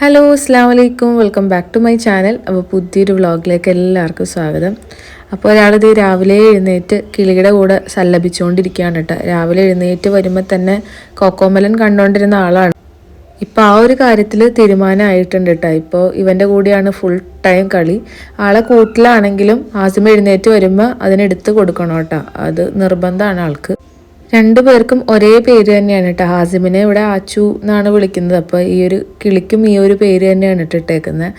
Hello അസ്സാം വലൈക്കും welcome back to my channel അപ്പോൾ പുതിയൊരു വ്ളോഗിലേക്ക് എല്ലാവർക്കും സ്വാഗതം. അപ്പോൾ ഒരാളിത് രാവിലെ എഴുന്നേറ്റ് കിളിയുടെ കൂടെ സല്ലപിച്ചുകൊണ്ടിരിക്കുകയാണ് കേട്ടോ. രാവിലെ എഴുന്നേറ്റ് വരുമ്പോൾ തന്നെ കോക്കോമലൻ കണ്ടുകൊണ്ടിരുന്ന ആളാണ്. ഇപ്പോൾ ആ ഒരു കാര്യത്തിൽ തീരുമാനമായിട്ടുണ്ട് കേട്ടോ. ഇപ്പോൾ ഇവന്റെ കൂടെയാണ് ഫുൾ ടൈം കളി. ആളെ കൂട്ടിലാണെങ്കിലും ആസിമ എഴുന്നേറ്റ് വരുമ്പോൾ അതിനെടുത്ത് കൊടുക്കണം കേട്ടോ. അത് നിർബന്ധമാണ് ആൾക്ക്. രണ്ടു പേർക്കും ഒരേ പേര് തന്നെയാണ് കേട്ടോ ഹാസിമിനെ ഇവിടെ ആച്ചു എന്നാണ് വിളിക്കുന്നത്. അപ്പോൾ ഈ ഒരു കിളിക്കും ഈ ഒരു പേര് തന്നെയാണ് ഇട്ടിട്ടേക്കുന്നത്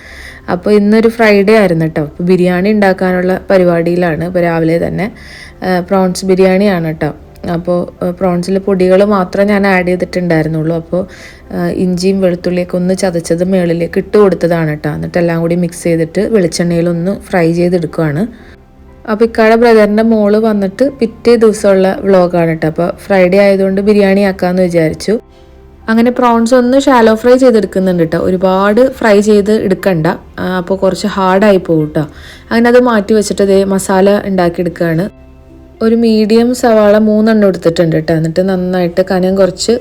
അപ്പോൾ ഇന്നൊരു ഫ്രൈഡേ ആയിരുന്നു കേട്ടോ അപ്പോൾ ബിരിയാണി ഉണ്ടാക്കാനുള്ള പരിപാടിയിലാണ്. ഇപ്പോൾ രാവിലെ തന്നെ പ്രോൺസ് ബിരിയാണിയാണ് കേട്ടോ അപ്പോൾ പ്രോൺസിൽ പൊടികൾ മാത്രം ഞാൻ ആഡ് ചെയ്തിട്ടുണ്ടായിരുന്നുള്ളൂ. അപ്പോൾ ഇഞ്ചിയും വെളുത്തുള്ളിയൊക്കെ ഒന്ന് ചതച്ചത് മേളിലേക്ക് ഇട്ട് കൊടുത്തതാണ് കേട്ടോ എന്നിട്ട് എല്ലാം കൂടി മിക്സ് ചെയ്തിട്ട് വെളിച്ചെണ്ണയിലൊന്ന് ഫ്രൈ ചെയ്തെടുക്കുകയാണ് അപ്പോൾ ഇക്കാടെ ബ്രദറിന്റെ മോൾ വന്നിട്ട് പിറ്റേ ദിവസമുള്ള വ്ളോഗാണ് കേട്ടോ അപ്പോൾ ഫ്രൈഡേ ആയതുകൊണ്ട് ബിരിയാണി ആക്കാമെന്ന് വിചാരിച്ചു. അങ്ങനെ പ്രോൺസ് ഒന്ന് ഷാലോ ഫ്രൈ ചെയ്തെടുക്കുന്നുണ്ട് കേട്ടോ ഒരുപാട് ഫ്രൈ ചെയ്ത് എടുക്കണ്ട. അപ്പോൾ കുറച്ച് ഹാർഡായി പോകും കേട്ടോ അങ്ങനെ അത് മാറ്റി വെച്ചിട്ട് ഇതേ മസാല ഉണ്ടാക്കിയെടുക്കുകയാണ് ഒരു മീഡിയം സവാള മൂന്നെണ്ണം എടുത്തിട്ടുണ്ട് കേട്ടോ എന്നിട്ട് നന്നായിട്ട് കനം കുറച്ച്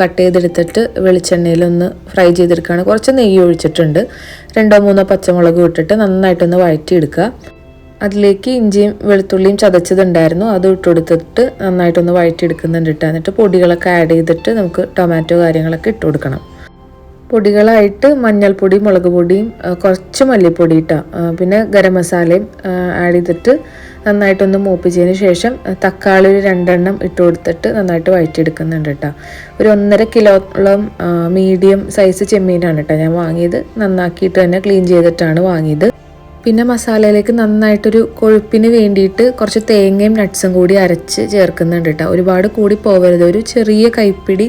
കട്ട് ചെയ്തെടുത്തിട്ട് വെളിച്ചെണ്ണയിലൊന്ന് ഫ്രൈ ചെയ്തെടുക്കുകയാണ് കുറച്ച് നെയ്യ് ഒഴിച്ചിട്ടുണ്ട്. രണ്ടോ മൂന്നോ പച്ചമുളക് ഇട്ടിട്ട് നന്നായിട്ടൊന്ന് വഴറ്റിയെടുക്കുക. അതിലേക്ക് ഇഞ്ചിയും വെളുത്തുള്ളിയും ചതച്ചതുണ്ടായിരുന്നു. അത് ഇട്ട് കൊടുത്തിട്ട് നന്നായിട്ടൊന്ന് വഴറ്റിയെടുക്കുന്നുണ്ട് ഇട്ട് എന്നിട്ട് പൊടികളൊക്കെ ആഡ് ചെയ്തിട്ട് നമുക്ക് ടൊമാറ്റോ കാര്യങ്ങളൊക്കെ ഇട്ട് കൊടുക്കണം. പൊടികളായിട്ട് മഞ്ഞൾപ്പൊടി മുളക് പൊടിയും കുറച്ച് മല്ലിപ്പൊടി ഇട്ടാ പിന്നെ ഗരം മസാലയും ആഡ് ചെയ്തിട്ട് നന്നായിട്ടൊന്ന് മൂപ്പിച്ചതിന് ശേഷം തക്കാളി ഒരു രണ്ടെണ്ണം ഇട്ട് കൊടുത്തിട്ട് നന്നായിട്ട് വഴറ്റിയെടുക്കുന്നുണ്ട് കേട്ടോ. ഒരു ഒന്നര കിലോളം മീഡിയം സൈസ് ചെമ്മീനാണ് കേട്ടോ ഞാൻ വാങ്ങിയത്. നന്നാക്കിയിട്ട് തന്നെ ക്ലീൻ ചെയ്തിട്ടാണ് വാങ്ങിയത്. പിന്നെ മസാലയിലേക്ക് നന്നായിട്ടൊരു കൊഴുപ്പിന് വേണ്ടിയിട്ട് കുറച്ച് തേങ്ങയും നട്ട്സും കൂടി അരച്ച് ചേർക്കുന്നുണ്ട് കേട്ടോ ഒരുപാട് കൂടി പോകരുത് ഒരു ചെറിയ കൈപ്പിടി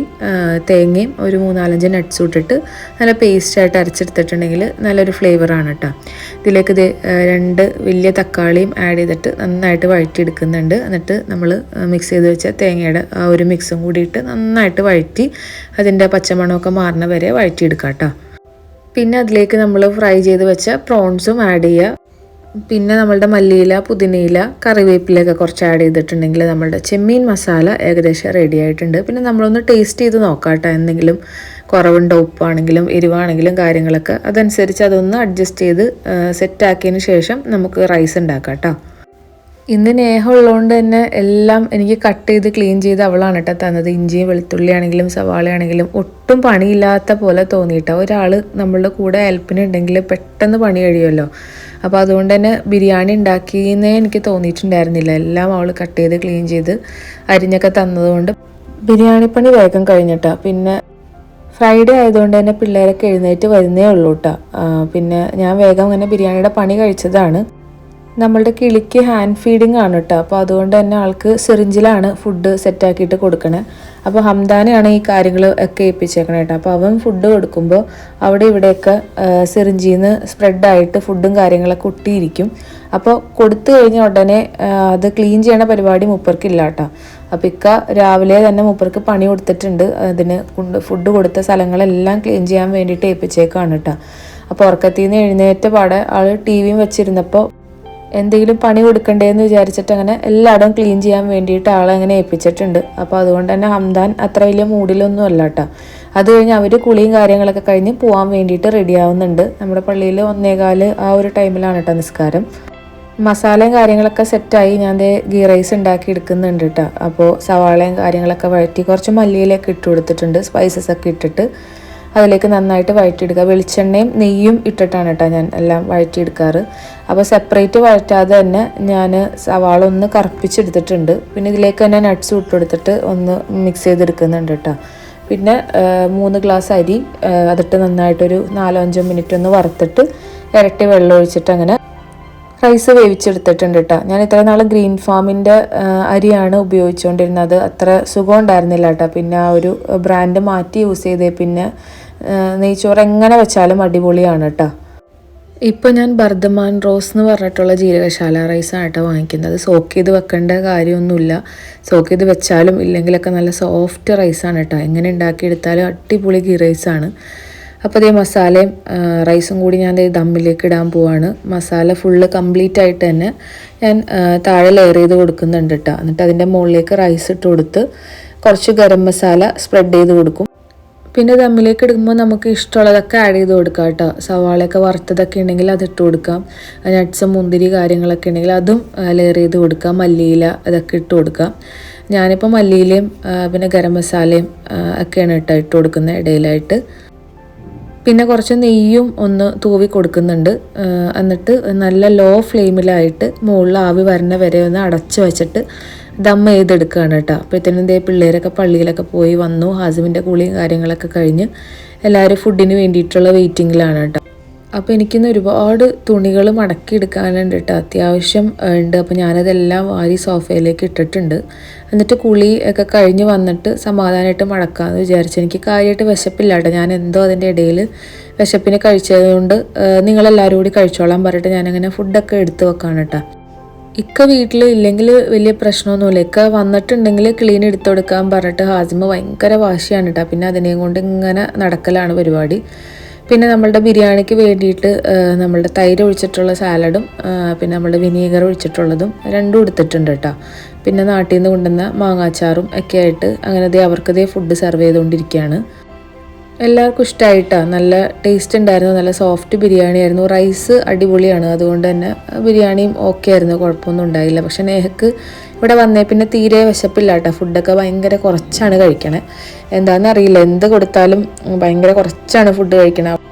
തേങ്ങയും ഒരു മൂന്നാലഞ്ച് നട്ട്സും ഇട്ടിട്ട് നല്ല പേസ്റ്റായിട്ട് അരച്ചെടുത്തിട്ടുണ്ടെങ്കിൽ നല്ലൊരു ഫ്ലേവറാണ് കേട്ടോ ഇതിലേക്ക് ഇത് രണ്ട് വലിയ തക്കാളിയും ആഡ് ചെയ്തിട്ട് നന്നായിട്ട് വഴറ്റിയെടുക്കുന്നുണ്ട്. എന്നിട്ട് നമ്മൾ മിക്സ് ചെയ്ത് വെച്ച തേങ്ങയുടെ ആ ഒരു മിക്സും കൂടിയിട്ട് നന്നായിട്ട് വഴറ്റി അതിന്റെ പച്ചമണമൊക്കെ മാറുന്ന വരെ വഴറ്റിയെടുക്കാം കേട്ടോ പിന്നെ അതിലേക്ക് നമ്മൾ ഫ്രൈ ചെയ്ത് വെച്ച പ്രോൺസും ആഡ് ചെയ്യുക. പിന്നെ നമ്മളുടെ മല്ലിയില പുതിനയില കറിവേപ്പിലൊക്കെ കുറച്ച് ആഡ് ചെയ്തിട്ടുണ്ടെങ്കിൽ നമ്മളുടെ ചെമ്മീൻ മസാല ഏകദേശം റെഡി ആയിട്ടുണ്ട്. പിന്നെ നമ്മളൊന്ന് ടേസ്റ്റ് ചെയ്ത് നോക്കാം എന്തെങ്കിലും കുറവുണ്ടോ ഉപ്പാണെങ്കിലും എരിവാണെങ്കിലും കാര്യങ്ങളൊക്കെ. അതനുസരിച്ച് അതൊന്ന് അഡ്ജസ്റ്റ് ചെയ്ത് സെറ്റാക്കിയതിന് ശേഷം നമുക്ക് റൈസ് ഉണ്ടാക്കാം കേട്ടോ. ഇന്ന് നേഹമുള്ളതുകൊണ്ട് തന്നെ എല്ലാം എനിക്ക് കട്ട് ചെയ്ത് ക്ലീൻ ചെയ്ത് അവളാണ് കേട്ടോ തന്നത്. ഇഞ്ചിയും വെളുത്തുള്ളി ആണെങ്കിലും സവാള ആണെങ്കിലും ഒട്ടും പണിയില്ലാത്ത പോലെ തോന്നിയിട്ടോ. ഒരാൾ നമ്മളുടെ കൂടെ ഹെൽപ്പിനുണ്ടെങ്കിൽ പെട്ടെന്ന് പണി കഴിയുമല്ലോ. അപ്പോൾ അതുകൊണ്ട് തന്നെ ബിരിയാണി ഉണ്ടാക്കിയെന്നേ എനിക്ക് തോന്നിയിട്ടുണ്ടായിരുന്നില്ല. എല്ലാം അവൾ കട്ട് ചെയ്ത് ക്ലീൻ ചെയ്ത് അരിഞ്ഞൊക്കെ തന്നതുകൊണ്ട് ബിരിയാണി പണി വേഗം കഴിഞ്ഞിട്ടാ. പിന്നെ ഫ്രൈഡേ ആയതുകൊണ്ട് തന്നെ പിള്ളേരൊക്കെ എഴുന്നേറ്റ് വരുന്നേ ഉള്ളൂ കേട്ടോ പിന്നെ ഞാൻ വേഗം അങ്ങനെ ബിരിയാണിയുടെ പണി കഴിച്ചതാണ്. നമ്മളുടെ കിളിക്ക് ഹാൻഡ് ഫീഡിങ് ആണ് കേട്ടോ അപ്പോൾ അതുകൊണ്ട് തന്നെ ആൾക്ക് സിറിഞ്ചിലാണ് ഫുഡ് സെറ്റാക്കിയിട്ട് കൊടുക്കണേ. അപ്പോൾ ഹംദാനെയാണ് ഈ കാര്യങ്ങൾ ഒക്കെ ഏൽപ്പിച്ചേക്കണേ കേട്ടോ അപ്പോൾ അവൻ ഫുഡ് കൊടുക്കുമ്പോൾ അവിടെ ഇവിടെയൊക്കെ സിറിഞ്ചിൽ നിന്ന് സ്പ്രെഡായിട്ട് ഫുഡും കാര്യങ്ങളൊക്കെ ഒട്ടിയിരിക്കും അപ്പോൾ കൊടുത്തു കഴിഞ്ഞ ഉടനെ അത് ക്ലീൻ ചെയ്യണ പരിപാടി മുപ്പർക്കില്ല കേട്ടോ അപ്പോൾ ഇക്ക രാവിലെ തന്നെ മുപ്പർക്ക് പണി കൊടുത്തിട്ടുണ്ട്. അതിന് ഫുഡ് കൊടുത്ത സ്ഥലങ്ങളെല്ലാം ക്ലീൻ ചെയ്യാൻ വേണ്ടിയിട്ട് ഏൽപ്പിച്ചേക്കാണ് കേട്ടോ അപ്പോൾ ഉറക്കത്തിൽ നിന്ന് എഴുന്നേറ്റ പാടെ ആൾ ടി വിയും വെച്ചിരുന്നപ്പോൾ എന്തെങ്കിലും പണി കൊടുക്കണ്ടേന്ന് വിചാരിച്ചിട്ട് അങ്ങനെ എല്ലായിടവും ക്ലീൻ ചെയ്യാൻ വേണ്ടിയിട്ട് ആളെ അങ്ങനെ ഏൽപ്പിച്ചിട്ടുണ്ട്. അപ്പോൾ അതുകൊണ്ട് തന്നെ ഹംദാൻ അത്ര വലിയ മൂഡിലൊന്നും അല്ല കേട്ടോ അത് കഴിഞ്ഞ് അവർ കുളിയും കാര്യങ്ങളൊക്കെ കഴിഞ്ഞ് പോകാൻ വേണ്ടിയിട്ട് റെഡി ആവുന്നുണ്ട്. നമ്മുടെ പള്ളിയിൽ ഒന്നേകാൽ ആ ഒരു ടൈമിലാണ് കേട്ടോ നിസ്കാരം. മസാലയും കാര്യങ്ങളൊക്കെ സെറ്റായി ഞാൻ ഗീ റൈസ് ഉണ്ടാക്കി എടുക്കുന്നുണ്ട് കേട്ടോ അപ്പോൾ സവാളയും കാര്യങ്ങളൊക്കെ വഴറ്റി കുറച്ച് മല്ലിയിലൊക്കെ ഇട്ട് കൊടുത്തിട്ടുണ്ട്. സ്പൈസസ് ഒക്കെ ഇട്ടിട്ട്. അതിലേക്ക് നന്നായിട്ട് വഴറ്റിയെടുക്കുക. വെളിച്ചെണ്ണയും നെയ്യും ഇട്ടിട്ടാണ് കേട്ടോ ഞാൻ എല്ലാം വഴറ്റിയെടുക്കാറ്. അപ്പോൾ സെപ്പറേറ്റ് വഴറ്റാതെ തന്നെ ഞാൻ സവാള ഒന്ന് കറുപ്പിച്ചെടുത്തിട്ടുണ്ട്. പിന്നെ ഇതിലേക്ക് തന്നെ നട്ട്സ് ഇട്ടെടുത്തിട്ട് ഒന്ന് മിക്സ് ചെയ്തെടുക്കുന്നുണ്ട് കേട്ടോ. പിന്നെ മൂന്ന് ഗ്ലാസ് അരി അതിട്ട് നന്നായിട്ടൊരു നാലോ അഞ്ചോ മിനിറ്റ് ഒന്ന് വറുത്തിട്ട് ഇരട്ടി വെള്ളം ഒഴിച്ചിട്ട് അങ്ങനെ റൈസ് വേവിച്ചെടുത്തിട്ടുണ്ട് കേട്ടോ. ഞാൻ ഇത്ര നാൾ ഗ്രീൻ ഫാമിന്റെ അരിയാണ് ഉപയോഗിച്ചുകൊണ്ടിരുന്നത് അത്ര സുഖം ഉണ്ടായിരുന്നില്ല കേട്ടോ. പിന്നെ ആ ഒരു ബ്രാൻഡ് മാറ്റി യൂസ് ചെയ്തേ പിന്നെ നെയ്ച്ചോറ് എങ്ങനെ വെച്ചാലും അടിപൊളിയാണ് കേട്ടോ ഇപ്പോൾ ഞാൻ ബർദമാൻ റോസ് എന്ന് പറഞ്ഞിട്ടുള്ള ജീരകശാല റൈസാണ് കേട്ടോ വാങ്ങിക്കുന്നത്. സോക്ക് ചെയ്ത് വെക്കേണ്ട കാര്യമൊന്നുമില്ല. സോക്ക് ചെയ്ത് വെച്ചാലും ഇല്ലെങ്കിലൊക്കെ നല്ല സോഫ്റ്റ് റൈസാണ് കേട്ടോ എങ്ങനെ ഉണ്ടാക്കിയെടുത്താലും അടിപൊളി ഗീ റൈസാണ്. അപ്പോൾ അതേ മസാലയും റൈസും കൂടി ഞാൻ ദമ്മിലേക്ക് ഇടാൻ പോവാണ്. മസാല ഫുള്ള് കംപ്ലീറ്റ് ആയിട്ട് തന്നെ ഞാൻ താഴെ ലെയർ ചെയ്ത് കൊടുക്കുന്നുണ്ട് കേട്ടോ എന്നിട്ട് അതിന്റെ മുകളിലേക്ക് റൈസ് ഇട്ട് കൊടുത്ത് കുറച്ച് ഗരം മസാല സ്പ്രെഡ് ചെയ്ത് കൊടുക്കും. പിന്നെ ദമ്മിലേക്ക് ഇടുമ്പോൾ നമുക്ക് ഇഷ്ടമുള്ളതൊക്കെ ആഡ് ചെയ്ത് കൊടുക്കാം കേട്ടോ. സവാളയൊക്കെ വറുത്തതൊക്കെ ഉണ്ടെങ്കിൽ അത് ഇട്ട് കൊടുക്കാം. നട്ട്സ് മുന്തിരി കാര്യങ്ങളൊക്കെ ഉണ്ടെങ്കിൽ അതും ലെയർ ചെയ്ത് കൊടുക്കാം. മല്ലിയില അതൊക്കെ ഇട്ട് കൊടുക്കാം. ഞാനിപ്പോൾ മല്ലിയിലയും പിന്നെ ഗരം മസാലയും ഒക്കെയാണ് ഇട്ട് ഇട്ട് കൊടുക്കുന്നത് ഇടയിലായിട്ട്. പിന്നെ കുറച്ച് നെയ്യും ഒന്ന് തൂവി കൊടുക്കുന്നുണ്ട്. എന്നിട്ട് നല്ല ലോ ഫ്ലെയിമിലായിട്ട് മുകളിൽ ആവി വരണ വരെ ഒന്ന് അടച്ചു വെച്ചിട്ട് ദം ചെയ്തെടുക്കുകയാണ് കേട്ടോ. അപ്പോഴത്തേനും ഇതേ പിള്ളേരൊക്കെ പള്ളിയിലൊക്കെ പോയി വന്നു. ഹാസിമിന്റെ കുളിയും കാര്യങ്ങളൊക്കെ കഴിഞ്ഞ് എല്ലാവരും ഫുഡിന് വേണ്ടിയിട്ടുള്ള വെയിറ്റിങ്ങിലാണ് കേട്ടോ. അപ്പോൾ എനിക്കിന്ന് ഒരുപാട് തുണികൾ മടക്കി എടുക്കാനുണ്ട് കേട്ടോ. അത്യാവശ്യം ഉണ്ട്. അപ്പോൾ ഞാനതെല്ലാം വാരി സോഫയിലേക്ക് ഇട്ടിട്ടുണ്ട്. എന്നിട്ട് കുളി ഒക്കെ കഴിഞ്ഞ് വന്നിട്ട് സമാധാനമായിട്ട് മടക്കാമെന്ന് വിചാരിച്ചു. എനിക്ക് കാര്യമായിട്ട് വിശപ്പില്ല കേട്ടോ. ഞാൻ എന്തോ അതിന്റെ ഇടയിൽ വിശപ്പിന് കഴിച്ചതുകൊണ്ട് നിങ്ങളെല്ലാവരും കൂടി കഴിച്ചോളാൻ പറഞ്ഞിട്ട് ഞാനങ്ങനെ ഫുഡൊക്കെ എടുത്ത് വെക്കാണ് കേട്ടോ. ഇക്ക വീട്ടിൽ ഇല്ലെങ്കിൽ വലിയ പ്രശ്നമൊന്നുമില്ല. ഇക്ക വന്നിട്ടുണ്ടെങ്കിൽ ക്ലീൻ എടുത്തു കൊടുക്കാൻ പറഞ്ഞിട്ട് ഹാസിമ ഭയങ്കര വാശിയാണ് കേട്ടോ പിന്നെ അതിനെയും കൊണ്ട് ഇങ്ങനെ നടക്കലാണ് പരിപാടി. പിന്നെ നമ്മളുടെ ബിരിയാണിക്ക് വേണ്ടിയിട്ട് നമ്മളുടെ തൈര് ഒഴിച്ചിട്ടുള്ള സാലഡും പിന്നെ നമ്മളുടെ വിനീഗർ ഒഴിച്ചിട്ടുള്ളതും രണ്ടും എടുത്തിട്ടുണ്ട് കേട്ടോ പിന്നെ നാട്ടിൽ നിന്ന് കൊണ്ടുവന്ന മാങ്ങാച്ചാറും ഒക്കെ ആയിട്ട് അങ്ങനെ ദേ അവർക്ക് ഫുഡ് സെർവ് ചെയ്തുകൊണ്ടിരിക്കുകയാണ് എല്ലാവർക്കും ഇഷ്ടമായിട്ടാണ് നല്ല ടേസ്റ്റ് ഉണ്ടായിരുന്നു. നല്ല സോഫ്റ്റ് ബിരിയാണി ആയിരുന്നു. റൈസ് അടിപൊളിയാണ്. അതുകൊണ്ട് തന്നെ ബിരിയാണിയും ഓക്കെ ആയിരുന്നു. കുഴപ്പമൊന്നും ഉണ്ടായില്ല. പക്ഷെ നേഹക്ക് ഇവിടെ വന്നേ പിന്നെ തീരെ വിശപ്പില്ല കേട്ടോ ഫുഡൊക്കെ ഭയങ്കര കുറച്ചാണ് കഴിക്കണേ. എന്താണെന്ന് അറിയില്ല. എന്ത് കൊടുത്താലും ഭയങ്കര കുറച്ചാണ് ഫുഡ് കഴിക്കണേ.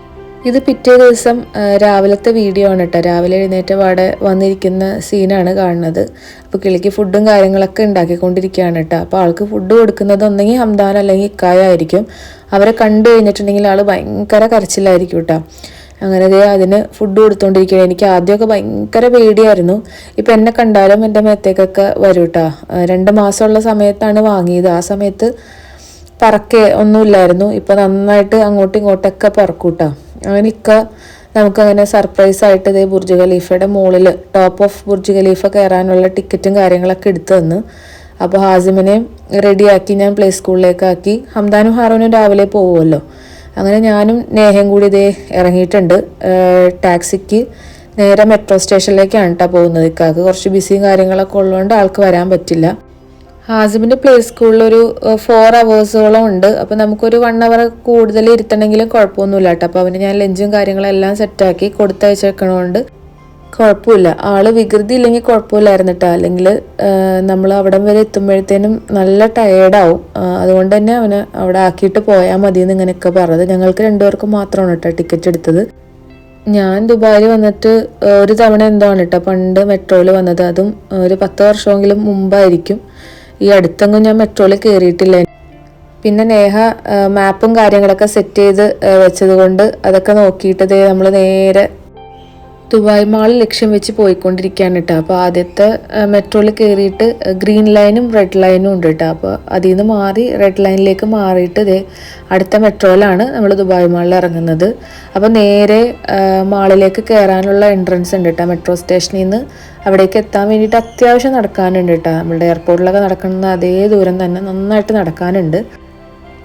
ഇത് പിറ്റേ ദിവസം രാവിലത്തെ വീഡിയോ ആണ് കേട്ടോ രാവിലെ എഴുന്നേറ്റ പാടെ വന്നിരിക്കുന്ന സീനാണ് കാണുന്നത്. അപ്പോൾ കിളിക്ക് ഫുഡും കാര്യങ്ങളൊക്കെ ഉണ്ടാക്കിക്കൊണ്ടിരിക്കുകയാണ് കേട്ടോ അപ്പോൾ ആൾക്ക് ഫുഡ് കൊടുക്കുന്നത് ഒന്നെങ്കിൽ ഹംദാൻ അല്ലെങ്കിൽ ഇക്കായ ആയിരിക്കും. അവരെ കണ്ടു കഴിഞ്ഞിട്ടുണ്ടെങ്കിൽ ആൾ ഭയങ്കര കരച്ചിലായിരിക്കും കേട്ടോ അങ്ങനെ ദേ അതിന് ഫുഡ് കൊടുത്തോണ്ടിരിക്കുകയാണ്. എനിക്ക് ആദ്യമൊക്കെ ഭയങ്കര പേടിയായിരുന്നു. ഇപ്പം എന്നെ കണ്ടാലും എന്റെ മേത്തേക്കൊക്കെ വരും കേട്ടോ രണ്ട് മാസമുള്ള സമയത്താണ് വാങ്ങിയത്. ആ സമയത്ത് പറക്കേ ഒന്നുമില്ലായിരുന്നു. ഇപ്പം നന്നായിട്ട് അങ്ങോട്ടും ഇങ്ങോട്ടൊക്കെ പറക്കൂട്ടാ അങ്ങനെ ഇക്ക നമുക്കങ്ങനെ സർപ്രൈസ് ആയിട്ട് ഇതേ ബുർജ് ഖലീഫയുടെ മുകളിൽ ടോപ്പ് ഓഫ് ബുർജ് ഖലീഫ കയറാനുള്ള ടിക്കറ്റും കാര്യങ്ങളൊക്കെ എടുത്തു തന്നു. അപ്പോൾ ഹാസിമിനെ റെഡിയാക്കി ഞാൻ പ്ലേ സ്കൂളിലേക്കാക്കി ഹംദാനും ഹാറൂനും രാവിലെ പോകുമല്ലോ അങ്ങനെ ഞാനും നേഹയും കൂടി ഇതേ ഇറങ്ങിയിട്ടുണ്ട്. ടാക്സിക്ക് നേരെ മെട്രോ സ്റ്റേഷനിലേക്കാണ് കേട്ടോ പോകുന്നത്. ഇക്കാക്ക് കുറച്ച് ബിസിയും കാര്യങ്ങളൊക്കെ ഉള്ളതുകൊണ്ട് ആൾക്ക് വരാൻ പറ്റില്ല. ഹാസിമിന്റെ പ്ലേ സ്കൂളിൽ ഒരു ഫോർ അവേഴ്സോളം ഉണ്ട്. അപ്പോൾ നമുക്കൊരു വൺ അവർ കൂടുതൽ ഇരുത്തണമെങ്കിലും കുഴപ്പമൊന്നുമില്ല കേട്ടോ. അപ്പോൾ അവന് ഞാൻ ലഞ്ചും കാര്യങ്ങളെല്ലാം സെറ്റാക്കി കൊടുത്തയച്ചേക്കണോണ്ട് കുഴപ്പമില്ല. ആൾ വികൃതി ഇല്ലെങ്കിൽ കുഴപ്പമില്ലായിരുന്നു കേട്ടോ. അല്ലെങ്കിൽ നമ്മൾ അവിടെ വരെ എത്തുമ്പോഴത്തേനും നല്ല ടയേർഡാവും അതുകൊണ്ട് തന്നെ അവന് അവിടെ ആക്കിയിട്ട് പോയാൽ മതി എന്ന് ഇങ്ങനെയൊക്കെ പറഞ്ഞത്. ഞങ്ങൾക്ക് രണ്ടുപേർക്ക് മാത്രമാണ് കേട്ടോ ടിക്കറ്റ് എടുത്തത്. ഞാൻ ദുബായിൽ വന്നിട്ട് ഒരു തവണ എന്താണ് കേട്ടോ പണ്ട് മെട്രോയിൽ വന്നത്. അതും ഒരു പത്ത് വർഷമെങ്കിലും മുമ്പായിരിക്കും. ഈ അടുത്തെങ്ങും ഞാൻ മെട്രോയിൽ കയറിയിട്ടില്ല. പിന്നെ നേഹ മാപ്പും കാര്യങ്ങളൊക്കെ സെറ്റ് ചെയ്ത് വെച്ചത് കൊണ്ട് അതൊക്കെ നോക്കിയിട്ടതേ നമ്മൾ നേരെ ദുബായ് മാൾ ലക്ഷ്യം വെച്ച് പോയിക്കൊണ്ടിരിക്കുകയാണ് കേട്ടോ. അപ്പോൾ ആദ്യത്തെ മെട്രോയിൽ കയറിയിട്ട് ഗ്രീൻ ലൈനും റെഡ് ലൈനും ഉണ്ട് കേട്ടോ. അപ്പോൾ അതിൽ നിന്ന് മാറി റെഡ് ലൈനിലേക്ക് മാറിയിട്ട് ഇതേ അടുത്ത മെട്രോയിലാണ് നമ്മൾ ദുബായ് മാളിൽ ഇറങ്ങുന്നത്. അപ്പോൾ നേരെ മാളിലേക്ക് കയറാനുള്ള എൻട്രൻസ് ഉണ്ട് കേട്ടോ മെട്രോ സ്റ്റേഷനിൽ നിന്ന്. അവിടേക്ക് എത്താൻ വേണ്ടിയിട്ട് അത്യാവശ്യം നടക്കാനുണ്ട് കേട്ടോ. നമ്മുടെ എയർപോർട്ടിലൊക്കെ നടക്കുന്ന അതേ ദൂരം തന്നെ നന്നായിട്ട് നടക്കാനുണ്ട്.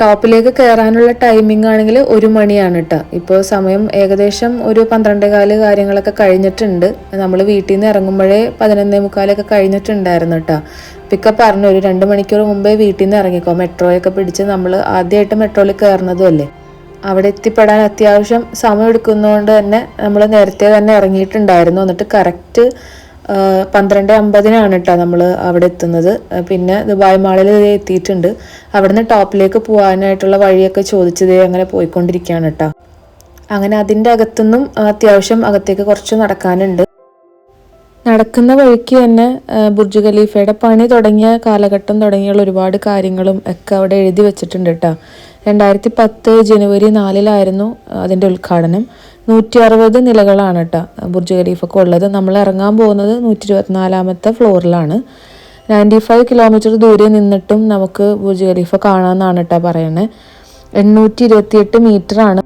ടോപ്പിലേക്ക് കയറാനുള്ള ടൈമിംഗ് ആണെങ്കിൽ ഒരു മണിയാണ് കേട്ടോ. ഇപ്പോൾ സമയം ഏകദേശം ഒരു പന്ത്രണ്ടേകാൽ കാര്യങ്ങളൊക്കെ കഴിഞ്ഞിട്ടുണ്ട്. നമ്മൾ വീട്ടിൽ നിന്ന് ഇറങ്ങുമ്പോഴേ പതിനൊന്നേ മുക്കാലൊക്കെ കഴിഞ്ഞിട്ടുണ്ടായിരുന്നു കേട്ടോ. പിക്കപ്പ് പറഞ്ഞു ഒരു രണ്ട് മണിക്കൂർ മുമ്പേ വീട്ടിൽ നിന്ന് ഇറങ്ങിക്കോ. മെട്രോയൊക്കെ പിടിച്ച് നമ്മൾ ആദ്യമായിട്ട് മെട്രോയിൽ കയറുന്നതും അല്ലേ? അവിടെ എത്തിപ്പെടാൻ അത്യാവശ്യം സമയം എടുക്കുന്നതുകൊണ്ട് തന്നെ നമ്മൾ നേരത്തെ തന്നെ ഇറങ്ങിയിട്ടുണ്ടായിരുന്നു. എന്നിട്ട് കറക്റ്റ് പന്ത്രണ്ട് അമ്പതിനാണ് കേട്ടോ നമ്മൾ അവിടെ എത്തുന്നത്. പിന്നെ ദുബായ് മാളിൽ എത്തിയിട്ടുണ്ട്. അവിടുന്ന് ടോപ്പിലേക്ക് പോകാനായിട്ടുള്ള വഴിയൊക്കെ ചോദിച്ചത് അങ്ങനെ പോയിക്കൊണ്ടിരിക്കുകയാണ് കേട്ടോ അങ്ങനെ അതിന്റെ അകത്തുനിന്നും അത്യാവശ്യം അകത്തേക്ക് കുറച്ച് നടക്കാനുണ്ട്. നടക്കുന്ന വഴിക്ക് തന്നെ ബുർജ് ഖലീഫയുടെ പണി തുടങ്ങിയ കാലഘട്ടം തുടങ്ങിയുള്ള ഒരുപാട് കാര്യങ്ങളും ഒക്കെ അവിടെ എഴുതി വെച്ചിട്ടുണ്ട് കേട്ടോ രണ്ടായിരത്തി പത്ത് ജനുവരി നാലിലായിരുന്നു അതിന്റെ ഉദ്ഘാടനം. നൂറ്റി അറുപത് നിലകളാണ് കേട്ടോ ബുർജ് ഖലീഫൊക്കെ ഉള്ളത്. നമ്മൾ ഇറങ്ങാൻ പോകുന്നത് നൂറ്റി ഇരുപത്തിനാലാമത്തെ ഫ്ലോറിലാണ്. നയന്റി ഫൈവ് കിലോമീറ്റർ ദൂരെ നിന്നിട്ടും നമുക്ക് ബുർജ് ഖലീഫ കാണാമെന്നാണ് കേട്ടോ പറയണേ. എണ്ണൂറ്റി ഇരുപത്തിയെട്ട് മീറ്ററാണ്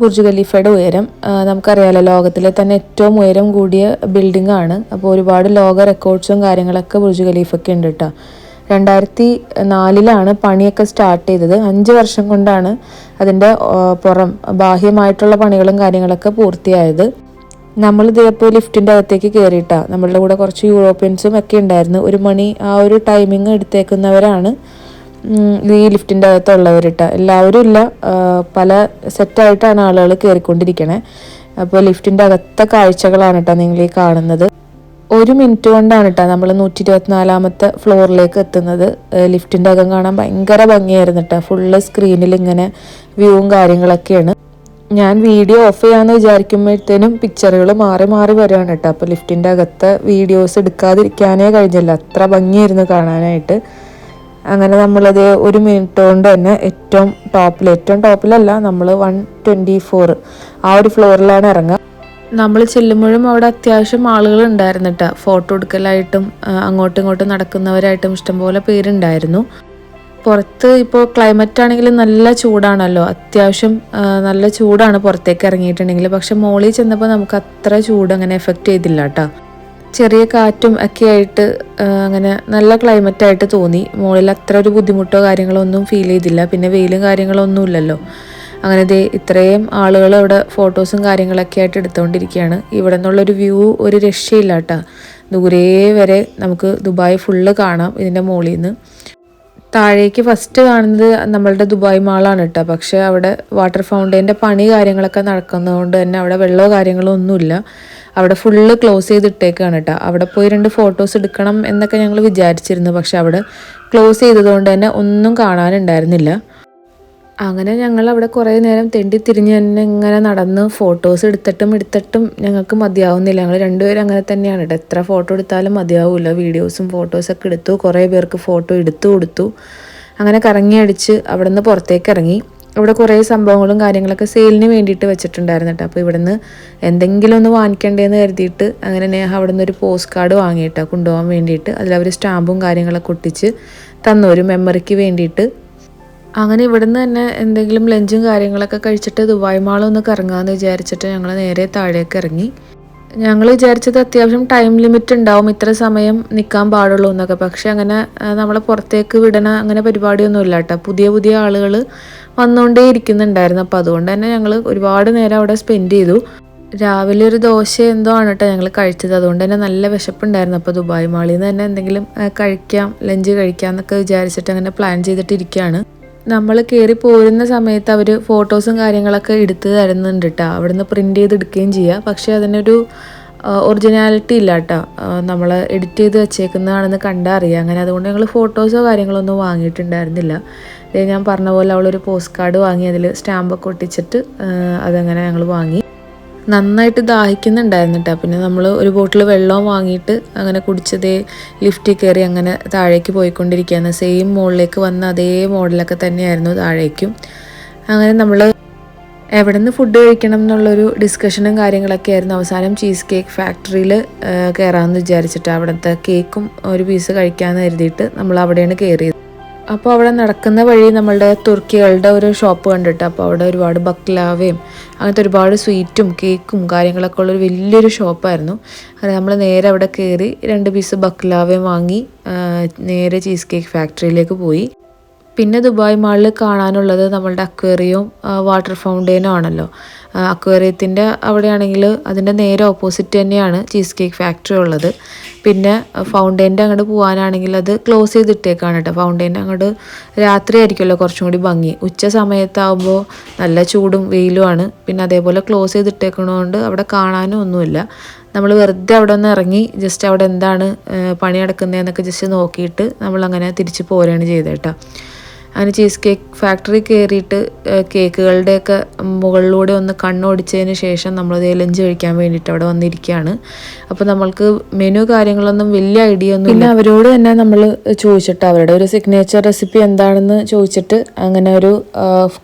ബുർജ് ഖലീഫയുടെ ഉയരം. നമുക്കറിയാലോ ലോകത്തിലെ തന്നെ ഏറ്റവും ഉയരം കൂടിയ ബിൽഡിംഗ് ആണ്. അപ്പോൾ ഒരുപാട് ലോക റെക്കോർഡ്സും കാര്യങ്ങളൊക്കെ ബുർജ് ഖലീഫൊക്കെ ഉണ്ട് കേട്ടോ രണ്ടായിരത്തി നാലിലാണ് പണിയൊക്കെ സ്റ്റാർട്ട് ചെയ്തത്. അഞ്ച് വർഷം കൊണ്ടാണ് അതിന്റെ പുറം ബാഹ്യമായിട്ടുള്ള പണികളും കാര്യങ്ങളൊക്കെ പൂർത്തിയായത്. നമ്മൾ ഇതേപോലെ ലിഫ്റ്റിന്റെ അകത്തേക്ക് കയറിയിട്ടാ നമ്മളുടെ കൂടെ കുറച്ച് യൂറോപ്യൻസും ഒക്കെ ഉണ്ടായിരുന്നു. ഒരു മണി ആ ഒരു ടൈമിങ് എടുത്തേക്കുന്നവരാണ് ഈ ലിഫ്റ്റിന്റെ അകത്തുള്ളവരിട്ട. എല്ലാവരും ഇല്ല പല സെറ്റായിട്ടാണ് ആളുകൾ കയറിക്കൊണ്ടിരിക്കണേ അപ്പോൾ ലിഫ്റ്റിന്റെ അകത്തെ കാഴ്ചകളാണ് കേട്ടോ നിങ്ങൾ ഈ കാണുന്നത്. ഒരു മിനിറ്റ് കൊണ്ടാണ് കേട്ടോ നമ്മൾ നൂറ്റി ഇരുപത്തിനാലാമത്തെ ഫ്ലോറിലേക്ക് എത്തുന്നത്. ലിഫ്റ്റിന്റെ അകം കാണാൻ ഭയങ്കര ഭംഗിയായിരുന്നു കേട്ടോ ഫുള്ള് സ്ക്രീനിൽ ഇങ്ങനെ വ്യൂവും കാര്യങ്ങളൊക്കെയാണ്. ഞാൻ വീഡിയോ ഓഫ് ചെയ്യാമെന്ന് വിചാരിക്കുമ്പോഴത്തേനും പിക്ചറുകൾ മാറി മാറി വരികയാണ് കേട്ടോ അപ്പോൾ ലിഫ്റ്റിന്റെ അകത്ത് വീഡിയോസ് എടുക്കാതിരിക്കാനേ കഴിഞ്ഞില്ല. അത്ര ഭംഗിയായിരുന്നു കാണാനായിട്ട്. അങ്ങനെ നമ്മളത് ഒരു മിനിറ്റ് കൊണ്ട് തന്നെ ഏറ്റവും ടോപ്പിൽ ഏറ്റവും ടോപ്പിലല്ല നമ്മൾ വൺ ട്വന്റി ഫോർ ആ ഒരു ഫ്ലോറിലാണ് ഇറങ്ങുക നമ്മൾ ചെല്ലുമ്പോഴും അവിടെ അത്യാവശ്യം ആളുകൾ ഉണ്ടായിരുന്നു കേട്ടോ ഫോട്ടോ എടുക്കലായിട്ടും അങ്ങോട്ടും ഇങ്ങോട്ടും നടക്കുന്നവരായിട്ടും ഇഷ്ടംപോലെ പേരുണ്ടായിരുന്നു. പുറത്ത് ഇപ്പോൾ ക്ലൈമറ്റ് ആണെങ്കിൽ നല്ല ചൂടാണല്ലോ. അത്യാവശ്യം നല്ല ചൂടാണ് പുറത്തേക്ക് ഇറങ്ങിയിട്ടുണ്ടെങ്കിൽ. പക്ഷെ മോളിൽ ചെന്നപ്പോൾ നമുക്ക് അത്ര ചൂട് അങ്ങനെ എഫക്റ്റ് ചെയ്തില്ല കേട്ടോ ചെറിയ കാറ്റും ഒക്കെ ആയിട്ട് അങ്ങനെ നല്ല ക്ലൈമറ്റ് ആയിട്ട് തോന്നി. മോളിൽ അത്ര ഒരു ബുദ്ധിമുട്ടോ കാര്യങ്ങളോ ഒന്നും ഫീൽ ചെയ്തില്ല. പിന്നെ വെയിലും കാര്യങ്ങളോ ഒന്നും ഇല്ലല്ലോ അങ്ങനെ ദേ ഇത്രയും ആളുകൾ അവിടെ ഫോട്ടോസും കാര്യങ്ങളൊക്കെ ആയിട്ട് എടുത്തുകൊണ്ടിരിക്കുകയാണ്. ഇവിടെ നിന്നുള്ളൊരു വ്യൂ ഒരു രക്ഷയില്ല കേട്ടോ. ദൂരെ വരെ നമുക്ക് ദുബായ് ഫുള്ള് കാണാം ഇതിന്റെ മുകളിൽ നിന്ന്. താഴേക്ക് ഫസ്റ്റ് കാണുന്നത് നമ്മളുടെ ദുബായ് മാളാണ് കേട്ടോ. പക്ഷേ അവിടെ വാട്ടർ ഫൗണ്ടൈന്റെ പണി കാര്യങ്ങളൊക്കെ നടക്കുന്നതുകൊണ്ട് തന്നെ അവിടെ വെള്ളമോ കാര്യങ്ങളോ ഒന്നുമില്ല. അവിടെ ഫുള്ള് ക്ലോസ് ചെയ്തിട്ടേക്കാണ് കേട്ടോ. അവിടെ പോയി രണ്ട് ഫോട്ടോസ് എടുക്കണം എന്നൊക്കെ ഞങ്ങൾ വിചാരിച്ചിരുന്നു. പക്ഷെ അവിടെ ക്ലോസ് ചെയ്തതുകൊണ്ട് തന്നെ ഒന്നും കാണാനുണ്ടായിരുന്നില്ല. അങ്ങനെ ഞങ്ങൾ അവിടെ കുറേ നേരം തെണ്ടി തിരിഞ്ഞ് തന്നെ ഇങ്ങനെ നടന്ന് ഫോട്ടോസ് എടുത്തിട്ടും എടുത്തിട്ടും ഞങ്ങൾക്ക് മതിയാവുന്നില്ല. ഞങ്ങൾ രണ്ടുപേരും അങ്ങനെ തന്നെയാണ് എത്ര ഫോട്ടോ എടുത്താലും മതിയാവില്ല വീഡിയോസും ഫോട്ടോസൊക്കെ എടുത്തു. കുറേ പേർക്ക് ഫോട്ടോ എടുത്തു കൊടുത്തു. അങ്ങനെ കറങ്ങി അടിച്ച് അവിടെ നിന്ന് പുറത്തേക്ക് ഇറങ്ങി. അവിടെ കുറേ സംഭവങ്ങളും കാര്യങ്ങളൊക്കെ സെയിലിന് വേണ്ടിയിട്ട് വെച്ചിട്ടുണ്ടായിരുന്നു കേട്ടോ. അപ്പോൾ ഇവിടുന്ന് എന്തെങ്കിലും ഒന്ന് വാങ്ങിക്കണ്ടേന്ന് കരുതിയിട്ട് അങ്ങനെ നേഹ അവിടെ നിന്ന് ഒരു പോസ്റ്റ് കാർഡ് വാങ്ങിയിട്ടാണ് കൊണ്ടുപോകാൻ വേണ്ടിയിട്ട് അതിലവർ സ്റ്റാമ്പും കാര്യങ്ങളൊക്കെ ഒട്ടിച്ച് തന്നു ഒരു മെമ്മറിക്ക് വേണ്ടിയിട്ട് അങ്ങനെ ഇവിടുന്ന് തന്നെ എന്തെങ്കിലും ലഞ്ചും കാര്യങ്ങളൊക്കെ കഴിച്ചിട്ട് ദുബായ് മാൾ ഒന്ന് കറങ്ങാമെന്ന് വിചാരിച്ചിട്ട് ഞങ്ങൾ നേരെ താഴേക്ക് ഇറങ്ങി. ഞങ്ങൾ വിചാരിച്ചത് അത്യാവശ്യം ടൈം ലിമിറ്റ് ഉണ്ടാവും ഇത്ര സമയം നിൽക്കാൻ പാടുള്ളൂ എന്നൊക്കെ. പക്ഷേ അങ്ങനെ നമ്മളെ പുറത്തേക്ക് വിടണ അങ്ങനെ പരിപാടിയൊന്നും ഇല്ല കേട്ടോ. പുതിയ പുതിയ ആളുകൾ വന്നുകൊണ്ടേ ഇരിക്കുന്നുണ്ടായിരുന്നു. അപ്പോൾ അതുകൊണ്ട് തന്നെ ഞങ്ങൾ ഒരുപാട് നേരം അവിടെ സ്പെൻഡ് ചെയ്തു. രാവിലെ ഒരു ദോശ എന്തോ ആണ് കേട്ടോ ഞങ്ങൾ കഴിച്ചത്. അതുകൊണ്ട് തന്നെ നല്ല വിശപ്പുണ്ടായിരുന്നു. അപ്പോൾ ദുബായ് മാളിൽ നിന്ന് തന്നെ എന്തെങ്കിലും കഴിക്കാം ലഞ്ച് കഴിക്കാം എന്നൊക്കെ വിചാരിച്ചിട്ട് അങ്ങനെ പ്ലാൻ ചെയ്തിട്ടിരിക്കുകയാണ്. നമ്മൾ കയറി പോരുന്ന സമയത്ത് അവർ ഫോട്ടോസും കാര്യങ്ങളൊക്കെ എടുത്ത് തരുന്നുണ്ട് കേട്ടോ അവിടുന്ന് പ്രിന്റ് ചെയ്ത് എടുക്കുകയും ചെയ്യുക പക്ഷേ അതിനൊരു ഒറിജിനാലിറ്റി ഇല്ല കേട്ടോ നമ്മൾ എഡിറ്റ് ചെയ്ത് വെച്ചേക്കുന്നതാണെന്ന് കണ്ടാൽ അറിയാം. അങ്ങനെ അതുകൊണ്ട് ഞങ്ങൾ ഫോട്ടോസോ കാര്യങ്ങളോ ഒന്നും വാങ്ങിയിട്ടുണ്ടായിരുന്നില്ല ഞാൻ പറഞ്ഞ പോലെ അവളൊരു പോസ്റ്റ് കാർഡ് വാങ്ങി അതിൽ സ്റ്റാമ്പൊക്കെ ഒട്ടിച്ചിട്ട് അതങ്ങനെ ഞങ്ങൾ വാങ്ങി. നന്നായിട്ട് ദാഹിക്കുന്നുണ്ടായിരുന്നു കേട്ടോ പിന്നെ നമ്മൾ ഒരു ബോട്ടിൽ വെള്ളവും വാങ്ങിയിട്ട് അങ്ങനെ കുടിച്ചതേ ലിഫ്റ്റിൽ കയറി അങ്ങനെ താഴേക്ക് പോയിക്കൊണ്ടിരിക്കുകയാണ്. സെയിം മുകളിലേക്ക് വന്ന അതേ മോഡലൊക്കെ തന്നെയായിരുന്നു താഴേക്കും. അങ്ങനെ നമ്മൾ എവിടെ നിന്ന് ഫുഡ് കഴിക്കണം എന്നുള്ളൊരു ഡിസ്കഷനും കാര്യങ്ങളൊക്കെ ആയിരുന്നു. അവസാനം ചീസ് കേക്ക് ഫാക്ടറിയിൽ കയറാമെന്ന് വിചാരിച്ചിട്ട് അവിടുത്തെ കേക്കും ഒരു പീസ് കഴിക്കാമെന്ന് കരുതിയിട്ട് നമ്മൾ അവിടെയാണ് കയറിയത് അപ്പോൾ അവിടെ നടക്കുന്ന വഴി നമ്മളുടെ തുർക്കികളുടെ ഒരു ഷോപ്പ് കണ്ടിട്ട് അപ്പോൾ അവിടെ ഒരുപാട് ബക്ലാവയും അങ്ങനത്തെ ഒരുപാട് സ്വീറ്റും കേക്കും കാര്യങ്ങളൊക്കെ ഉള്ളൊരു വലിയൊരു ഷോപ്പായിരുന്നു അങ്ങനെ നമ്മൾ നേരെ അവിടെ കയറി രണ്ട് പീസ് ബക്ലാവയും വാങ്ങി നേരെ ചീസ് കേക്ക് ഫാക്ടറിയിലേക്ക് പോയി. പിന്നെ ദുബായ് മാളിൽ കാണാനുള്ളത് നമ്മളുടെ അക്വേറിയവും വാട്ടർ ഫൗണ്ടെയിനും ആണല്ലോ. അക്വേറിയത്തിന്റെ അവിടെയാണെങ്കിൽ അതിന്റെ നേരെ ഓപ്പോസിറ്റ് തന്നെയാണ് ചീസ് കേക്ക് ഫാക്ടറി ഉള്ളത്. പിന്നെ ഫൗണ്ടൈന്റെ അങ്ങോട്ട് പോകാനാണെങ്കിൽ അത് ക്ലോസ് ചെയ്തിട്ടേക്കാണ് കേട്ടോ. ഫൗണ്ടൈന്റെ അങ്ങോട്ട് രാത്രി ആയിരിക്കുമല്ലോ കുറച്ചും കൂടി ഭംഗി. ഉച്ച സമയത്താകുമ്പോൾ നല്ല ചൂടും വെയിലുമാണ് പിന്നെ അതേപോലെ ക്ലോസ് ചെയ്തിട്ടേക്കണതുകൊണ്ട് അവിടെ കാണാനും ഒന്നുമില്ല. നമ്മൾ വെറുതെ അവിടെ ഒന്ന് ഇറങ്ങി ജസ്റ്റ് അവിടെ എന്താണ് പണി നടക്കുന്നതെന്നൊക്കെ ജസ്റ്റ് നോക്കിയിട്ട് നമ്മളങ്ങനെ തിരിച്ച് പോരുകയാണ് ചെയ്തത് കേട്ടോ. അങ്ങനെ ചീസ് കേക്ക് ഫാക്ടറി കയറിയിട്ട് കേക്കുകളുടെയൊക്കെ മുകളിലൂടെ ഒന്ന് കണ്ണോടിച്ചതിന് ശേഷം നമ്മളതേ ലഞ്ച് കഴിക്കാൻ വേണ്ടിയിട്ട് അവിടെ വന്നിരിക്കുകയാണ്. അപ്പോൾ നമ്മൾക്ക് മെനു കാര്യങ്ങളൊന്നും വലിയ ഐഡിയ ഒന്നും പിന്നെ അവരോട് തന്നെ നമ്മൾ ചോദിച്ചിട്ട് അവരുടെ ഒരു സിഗ്നേച്ചർ റെസിപ്പി എന്താണെന്ന് ചോദിച്ചിട്ട് അങ്ങനെ ഒരു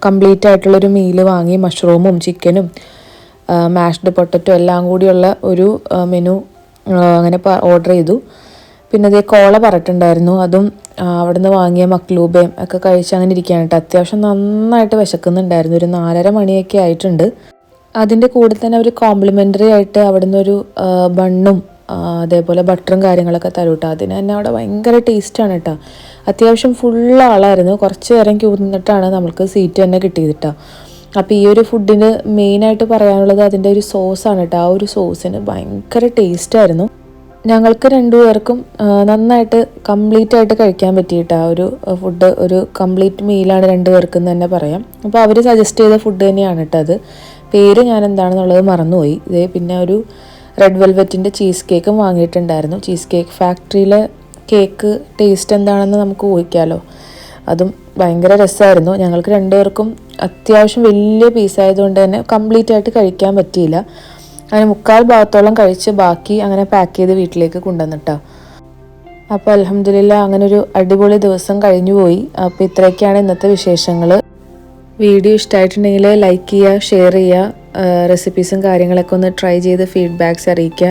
കംപ്ലീറ്റ് ആയിട്ടുള്ളൊരു മീൽ വാങ്ങി മഷ്റൂമും ചിക്കനും മാഷ്ഡ് പൊട്ടറ്റോ എല്ലാം കൂടിയുള്ള ഒരു മെനു അങ്ങനെ ഓർഡർ ചെയ്തു. പിന്നെ അതേ കോള പറഞ്ഞിട്ടുണ്ടായിരുന്നു. അതും അവിടുന്ന് വാങ്ങിയ മക്ലൂബയും ഒക്കെ കഴിച്ച് അങ്ങനെ ഇരിക്കുകയാണ് കേട്ടോ. അത്യാവശ്യം നന്നായിട്ട് വിശക്കുന്നുണ്ടായിരുന്നു. ഒരു നാലര മണിയൊക്കെ ആയിട്ടുണ്ട്. അതിന്റെ കൂടെ തന്നെ അവർ കോംപ്ലിമെന്ററി ആയിട്ട് അവിടുന്ന് ഒരു ബണ്ണും അതേപോലെ ബട്ടറും കാര്യങ്ങളൊക്കെ തരും കേട്ടോ അതിന് തന്നെ അവിടെ ഭയങ്കര ടേസ്റ്റാണ് കേട്ടോ അത്യാവശ്യം ഫുൾ ആളായിരുന്നു. കുറച്ച് നേരം ക്യൂ നിന്നിട്ടാണ് നമുക്ക് സീറ്റ് തന്നെ കിട്ടിയത് കേട്ടോ അപ്പോൾ ഈ ഒരു ഫുഡിന് മെയിനായിട്ട് പറയാനുള്ളത് അതിന്റെ ഒരു സോസാണ് കേട്ടോ ആ ഒരു സോസിന് ഭയങ്കര ടേസ്റ്റായിരുന്നു ഞങ്ങൾക്ക് രണ്ടുപേർക്കും നന്നായിട്ട് കംപ്ലീറ്റ് ആയിട്ട് കഴിക്കാൻ പറ്റിയിട്ട്. ആ ഒരു ഫുഡ് ഒരു കംപ്ലീറ്റ് മീലാണ് രണ്ടുപേർക്കും എന്ന് തന്നെ പറയാം. അപ്പോൾ അവർ സജസ്റ്റ് ചെയ്ത ഫുഡ് തന്നെയാണ് കേട്ടോ അത്. പേര് ഞാൻ എന്താണെന്നുള്ളത് മറന്നുപോയി. ഇതേ പിന്നെ ഒരു റെഡ് വെൽവെറ്റിന്റെ ചീസ് കേക്കും വാങ്ങിയിട്ടുണ്ടായിരുന്നു. ചീസ് കേക്ക് ഫാക്ടറിയിലെ കേക്ക് ടേസ്റ്റ് എന്താണെന്ന് നമുക്ക് ഊഹിക്കാമല്ലോ അതും ഭയങ്കര രസമായിരുന്നു ഞങ്ങൾക്ക് രണ്ടുപേർക്കും അത്യാവശ്യം വലിയ പീസായതുകൊണ്ട് തന്നെ കംപ്ലീറ്റ് ആയിട്ട് കഴിക്കാൻ പറ്റിയില്ല. അങ്ങനെ മുക്കാൽ ഭാഗത്തോളം കഴിച്ച് ബാക്കി അങ്ങനെ പാക്ക് ചെയ്ത് വീട്ടിലേക്ക് കൊണ്ടുവന്നിട്ടോ. അപ്പോൾ അലഹമില്ല അങ്ങനെ ഒരു അടിപൊളി ദിവസം കഴിഞ്ഞു പോയി അപ്പോൾ ഇത്രയൊക്കെയാണ് ഇന്നത്തെ വിശേഷങ്ങൾ വീഡിയോ ഇഷ്ടമായിട്ടുണ്ടെങ്കിൽ ലൈക്ക് ചെയ്യുക ഷെയർ ചെയ്യുക റെസിപ്പീസും കാര്യങ്ങളൊക്കെ ഒന്ന് ട്രൈ ചെയ്ത് ഫീഡ്ബാക്ക്സ് അറിയിക്കുക.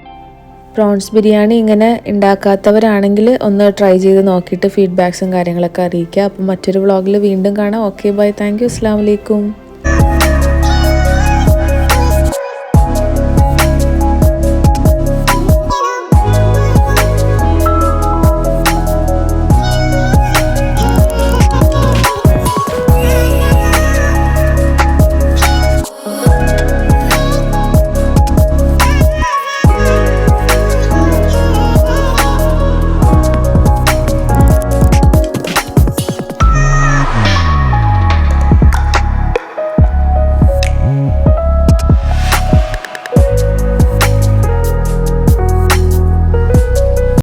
പ്രോൺസ് ബിരിയാണി ഇങ്ങനെ ഉണ്ടാക്കാത്തവരാണെങ്കിൽ ഒന്ന് ട്രൈ ചെയ്ത് നോക്കിയിട്ട് ഫീഡ്ബാക്സും കാര്യങ്ങളൊക്കെ അറിയിക്കുക. അപ്പം മറ്റൊരു വ്ളോഗിൽ വീണ്ടും കാണാം. ഓക്കെ ബൈ താങ്ക് യു അസ്സാം വലൈക്കും